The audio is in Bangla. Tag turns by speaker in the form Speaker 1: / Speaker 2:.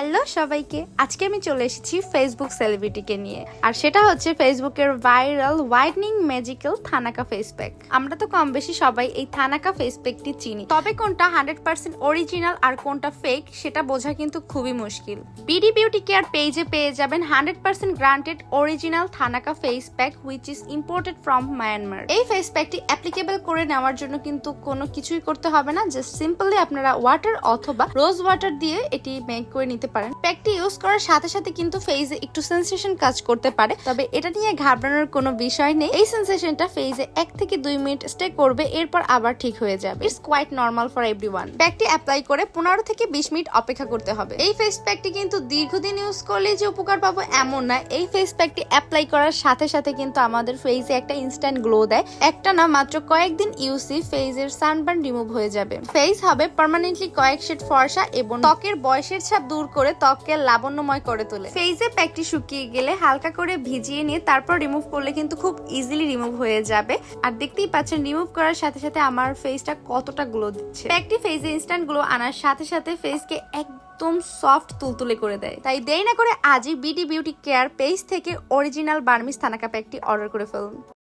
Speaker 1: হ্যালো সবাইকে। আজকে আমি চলে এসেছি ফেসবুক সেলিব্রিটিকে নিয়ে। আর সেটা হচ্ছে ফেসবুকের viral whitening magical thanaka face pack আমরা তো কম বেশি সবাই এই থানাকা ফেস প্যাকটি চিনি। তবে কোনটা হান্ড্রেড পার্সেন্ট অরিজিনাল আর কোনটা ফেক সেটা বোঝা কিন্তু খুবই মুশকিল। বিডি বিউটি কেয়ার পেজে পেয়ে যাবেন hundred percent granted original thanaka face pack which is imported from Myanmar এই ফেস প্যাকটি অ্যাপ্লিকেবল করে নেওয়ার জন্য কিন্তু কোনো কিছুই করতে হবে না। জাস্ট সিম্পলি আপনারা ওয়াটার অথবা রোজ ওয়াটার দিয়ে এটি মেক করে নিতে পারেন। প্যাকটি ইউজ করার সাথে সাথে কিন্তু ফেজে একটু সেন্সেশন কাজ করতে পারে। তবে এটা নিয়ে ঘাবড়ানোর কোনো বিষয় নেই। এই সেন্সেশনটা ফেজে এক থেকে দুই মিনিট স্টে করবে, এরপর আবার ঠিক হয়ে যাবে। It's quite normal for everyone প্যাকটি apply করে পনেরো থেকে বিশ মিনিট অপেক্ষা করতে হবে। এই ফেস প্যাকটি কিন্তু দীর্ঘদিন ইউজ করলে যে উপকার পাবো এমন না। এই ফেস প্যাকটি অ্যাপ্লাই করার সাথে সাথে কিন্তু আমাদের ফেসে একটা ইনস্ট্যান্ট গ্লো দেয়। একটা না, মাত্র কয়েকদিন ইউসি ফেজের সানবার্ন রিমুভ হয়ে যাবে। ফেস হবে পার্মানেন্টলি কয়েক শেড ফর্সা এবং ত্বকের বয়সের ছাপ দূর করে ত্বককে লাবণ্যময় করে তোলে। ফেসে প্যাকটি শুকিয়ে গেলে হালকা করে ভিজিয়ে নিয়ে তারপর রিমুভ করলে কিন্তু খুব ইজিলি রিমুভ হয়ে যাবে। আর দেখতেই পাচ্ছেন রিমুভ করার সাথে সাথে আমার ফেসটা কতটা গ্লো দিচ্ছে। প্যাকটি ফেসে ইনস্ট্যান্ট গ্লো আনার সাথে সাথে ফেসকে এক একদম সফট তুলতুলে করে দেয়। তাই দেরি না করে আজই বিডি বিউটি কেয়ার পেজ থেকে অরিজিনাল বার্মিস থানাকা প্যাকটি অর্ডার করে ফেলুন।